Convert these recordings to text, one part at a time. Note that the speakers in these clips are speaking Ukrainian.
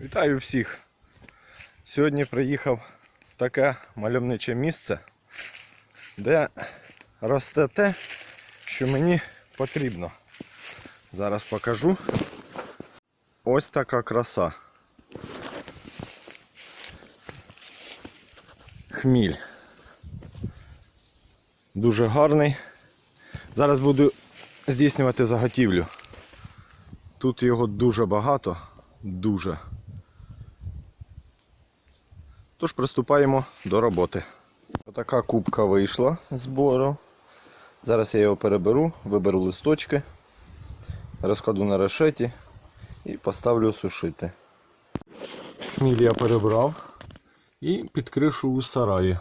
Вітаю всіх! Сьогодні приїхав в таке мальовниче місце, де росте те, що мені потрібно. Зараз покажу. Ось така краса. Хміль. Дуже гарний. Зараз буду здійснювати заготівлю. Тут його дуже багато, дуже. Тож приступаємо до роботи. Така кубка вийшла з бору. Зараз я його переберу, виберу листочки, розкладу на решеті і поставлю сушити. Хміль я перебрав і під кришу у сараї.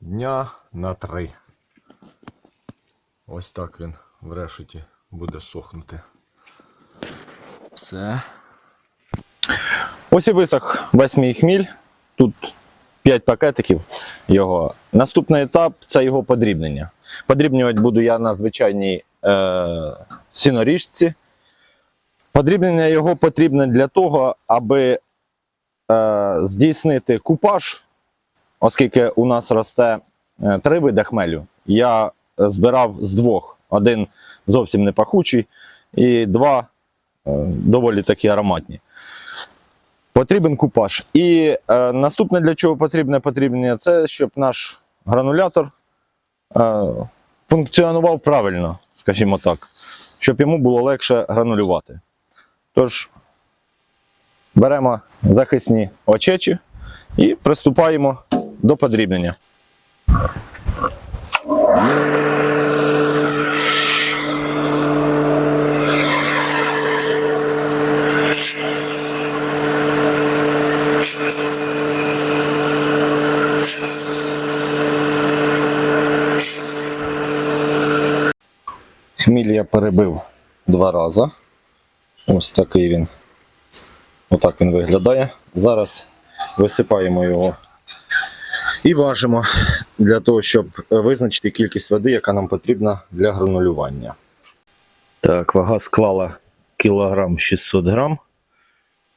Дня на три. Ось так він в решеті буде сохнути. Все. Ось і висох весь мій хміль. Тут 5 пакетиків його. Наступний етап це його подрібнення. Подрібнювати буду я на звичайній е, сіноріжці. Подрібнення його потрібне для того, аби е, здійснити купаж, оскільки у нас росте е, три види хмелю. Я збирав з двох. Один зовсім не пахучий, і два е, доволі такі ароматні. Потрібен купаж. І е, наступне для чого потрібне потрібне, це щоб наш гранулятор е, функціонував правильно, скажімо так, щоб йому було легше гранулювати. Тож, беремо захисні очечі і приступаємо до подрібнення. Хміль я перебив два рази. Ось такий він. Отак він виглядає. Зараз висипаємо його і важимо для того, щоб визначити кількість води, яка нам потрібна для гранулювання. Так, вага склала кілограм 600 грам.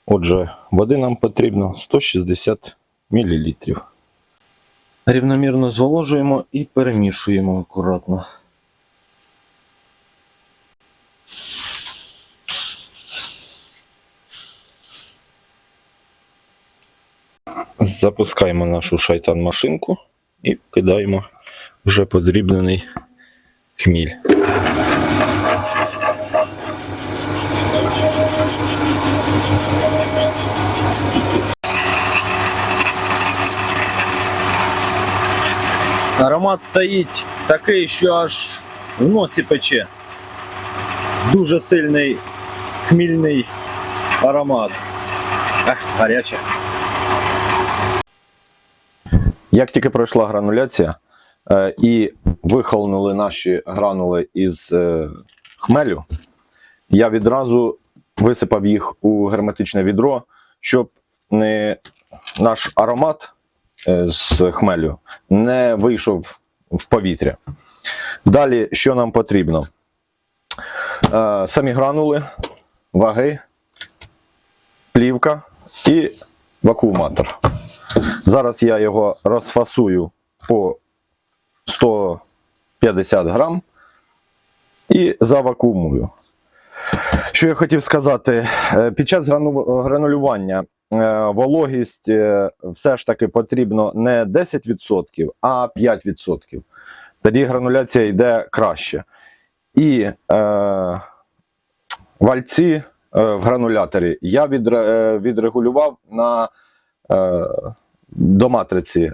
Отже, води нам потрібно 160 мл. Рівномірно зволожуємо і перемішуємо акуратно. Запускаємо нашу шайтан машинку і кидаємо вже подрібнений хміль. Аромат стоїть такий, що аж в носі пече. Дуже сильний хмільний аромат. Ех, гаряче. Як тільки пройшла грануляція е, і вихолонули наші гранули із е, хмелю, я відразу висипав їх у герметичне відро, щоб не, наш аромат е, з хмелю не вийшов в повітря. Далі, що нам потрібно? Самі гранули, ваги, плівка і вакууматор. Зараз я його розфасую по 150 грам і завакуумую. Що я хотів сказати, Е, під час гранулювання е, вологість е, все ж таки потрібно не 10%, а 5%. Тоді грануляція йде краще. І е, вальці в грануляторі я відре- відрегулював на е, до матриці е,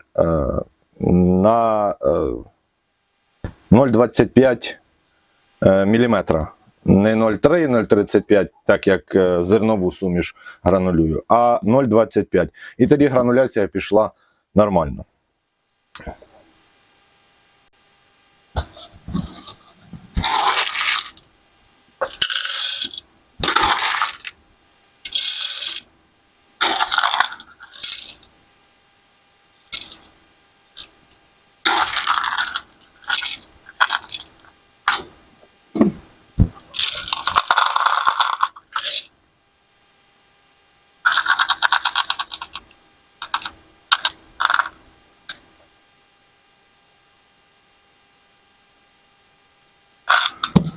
на е, 0,25 е, мм. Не 0,3, 0,35, так як е, зернову суміш гранулюю, а 0,25. І тоді грануляція пішла нормально.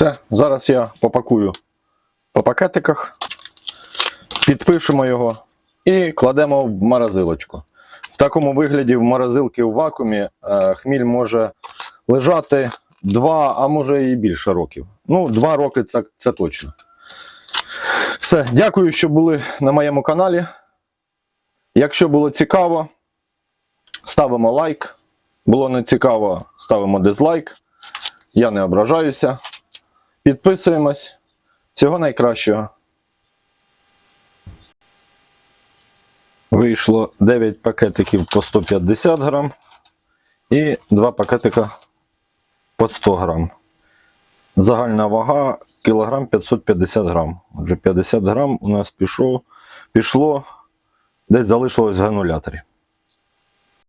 Все, зараз я попакую по пакетиках, підпишемо його і кладемо в морозилочку. В такому вигляді в морозилці в вакуумі е, хміль може лежати 2, а може і більше років. Ну, 2 роки це, це точно. Все, дякую, що були на моєму каналі. Якщо було цікаво, ставимо лайк. Було не цікаво, ставимо дизлайк. Я не ображаюся. Підписуємось. Всього найкращого. Вийшло 9 пакетиків по 150 грам і 2 пакетика по 100 грам. Загальна вага кілограм 550 грам. Отже, 50 грам у нас пішло, пішло десь залишилось в грануляторі.